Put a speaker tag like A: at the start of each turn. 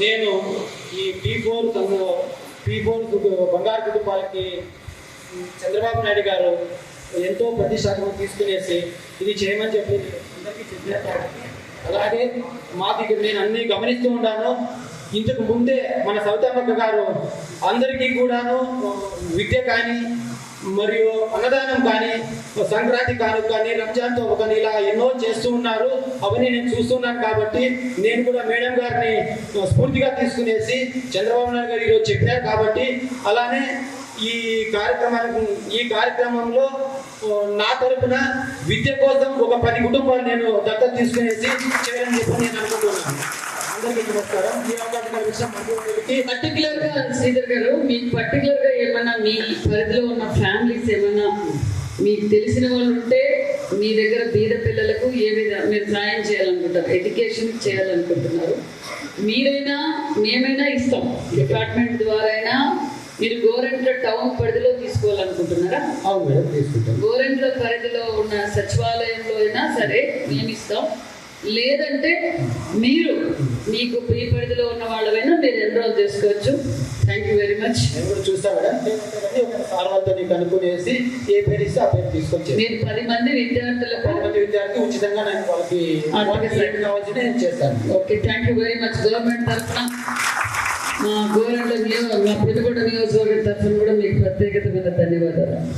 A: నేను ఈ P four P four బంగారు కుటుంబాలకి చంద్రబాబు నాయుడు గారు ఎంతో ప్రతిష్టాత్మకం తీసుకునేసి ఇది చేయమని చెప్పి అందరికీ చెప్పారు అలాగే మాకు దగ్గర నేను అన్ని గమనిస్తూ ఉంటాను. ఇంతకు ముందే మన సౌతమ్మక్క గారు అందరికీ కూడాను విద్య కానీ మరియు అన్నదానం కానీ సంక్రాంతి కానుక కానీ రంజాన్తో కానీ ఇలా ఎన్నో చేస్తూ ఉన్నారు. అవన్నీ నేను చూస్తున్నాను కాబట్టి నేను కూడా మేడం గారిని స్ఫూర్తిగా తీసుకునేసి చంద్రబాబు నాయుడు గారు ఈరోజు చెప్పారు కాబట్టి అలానే ఈ కార్యక్రమానికి ఈ కార్యక్రమంలో నా తరపున విద్య కోసం ఒక పది కుటుంబాలు నేను దత్తత తీసుకునేసి చేయాలని చెప్పి నేను అనుకుంటున్నాను.
B: పర్టికులర్గా శ్రీధర్ గారు మీకు పర్టికులర్గా ఏమన్నా మీ పరిధిలో ఉన్న ఫ్యామిలీస్ ఏమన్నా మీకు తెలిసిన వాళ్ళు ఉంటే మీ దగ్గర బీద పిల్లలకు ఏ విధంగా మీరు సాయం చేయాలనుకుంటారు? ఎడ్యుకేషన్ చేయాలనుకుంటున్నారు? మీరైనా మేమైనా ఇస్తాం. డిపార్ట్మెంట్ ద్వారా అయినా మీరు గోరెంట్ల టౌన్ పరిధిలో తీసుకోవాలనుకుంటున్నారా?
A: అవును మేడం
B: గోరెంట్ల పరిధిలో ఉన్న సచివాలయంలో అయినా సరే మేము ఇస్తాం లేదంటే మీరు మీకు ఈ పరిధిలో ఉన్న వాళ్ళైనా మీరు ఎన్రోల్ చేసుకోవచ్చు? థ్యాంక్ యూ వెరీ మచ్
A: నేను కూడా చూస్తా మేడం వాళ్ళతో నీకు అనుకునేసి ఏ పేరు ఇస్తే ఆ పేరు తీసుకొచ్చి
B: మీరు పది మంది విద్యార్థులకు
A: పది మంది విద్యార్థి ఉచితంగా నేను వాళ్ళకి కావాల్సింది నేను చేస్తాను.
B: Okay thank you very much government తరఫున మా గోరెంట్ల నియోజక మా పుదుకోట నియోజకవర్గం తరఫున కూడా మీకు ప్రత్యేకతమైన ధన్యవాదాలు.